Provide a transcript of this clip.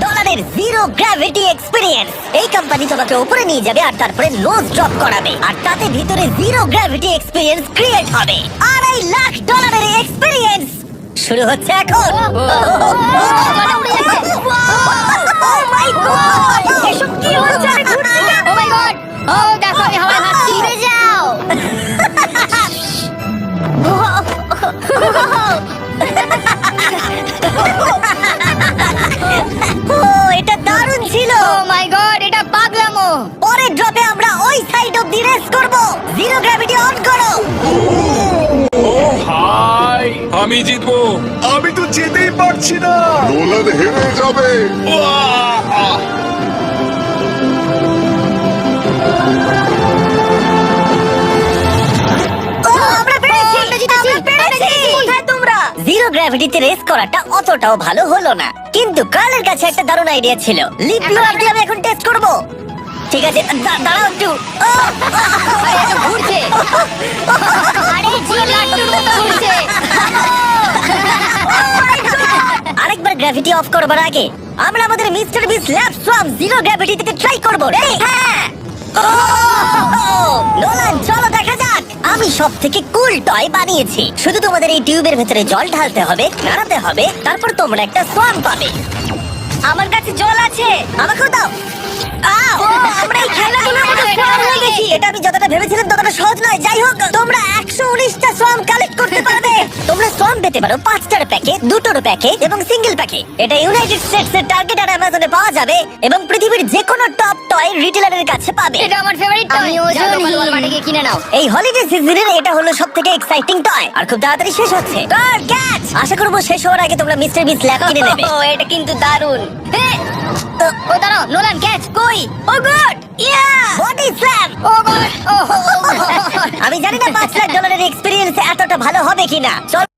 ডলারের zero gravity experience এই company তোমাকে উপরে নিয়ে যাবে আর তারপরে নোজ ড্রপ করাবে আর তাতে ভিতরে জিরো গ্র্যাভিটি এক্সপিরিয়েন্স ক্রিয়েট হবে আড়াই লাখ ডলারের এক্সপিরিয়েন্স শুরু হচ্ছে এখন Oh এসব কি হচ্ছে? আমি ঘুরছি না। ও মাই গড ও দেখো আমি হাওয়ায় ভাসছি যাও আমি জিতবো। আমি তো যেতেই পারছি না। নোলান হেরে যাবে। ও আমরা পেরেছি আমরা জিতেছি। পেরেছি। কোথায় তোমরা? জিরো গ্র্যাভিটিতে রেস করাটা অতটাও ভালো হলো না। কিন্তু কার্লের কাছে একটা দারুণ আইডিয়া ছিল। লিপ লোয়ার দিয়ে আমি এখন টেস্ট করব। ঠিক আছে দা- দাঁড়াও একটু। আরে লাট্টুর মতো ঘুরছে। গ্র্যাভিটি অফ করবার আগে আমরা আমাদের mister Beast lab swarm zero gravity থেকে ট্রাই করব। রেডি হ্যাঁ! নোলান, চলো দেখা যাক। আমি সব থেকে কুল টয় বানিয়েছি। শুধু তোমাদের এই টিউবের ভেতরে জল ঢালতে হবে, নাড়াতে হবে, তারপর তোমরা একটা সোয়াম পাবে। আমার কাছে জল আছে, আমাকেও দাও! আমরা এই খেলাগুলোর মধ্যে সোয়াম হয়ে গেছি। এটা আমি যতটা ভেবেছিলাম ততটা সহজ নয়। যাই হোক, তোমরা একশো উনিশটা সোয়াম কালেক্ট করতে পারবে। তোমরা পেতে পারো পাঁচটার প্যাকে দুটোর প্যাকে এবং সিঙ্গেল প্যাকে এটা ইউনাইটেড স্টেটস এর টার্গেট আর অ্যামাজনে পাওয়া যাবে এবং পৃথিবীর যে কোনো টপ টয় রিটেলারের কাছে পাবে এটা আমার ফেভারিট আমি টয় কিনে নাও এই হলিডে সিজনের এটা হলো সব থেকে এক্সাইটিং টয় আর খুব তাড়াতাড়ি শেষ হচ্ছে ক্যাচ আশা করব শেষ হওয়ার আগে তোমরা মিস্টার বিস ল্যাব কিনে নেবে ও এটা কিন্তু দারুণ ও দাঁড়াও নোলান ক্যাচ কই ও good yeah body slam oh god আমি জানি না পাঁচ লাখ ডলারের এক্সপিরিয়েন্স এতটা ভালো হবে কিনা চল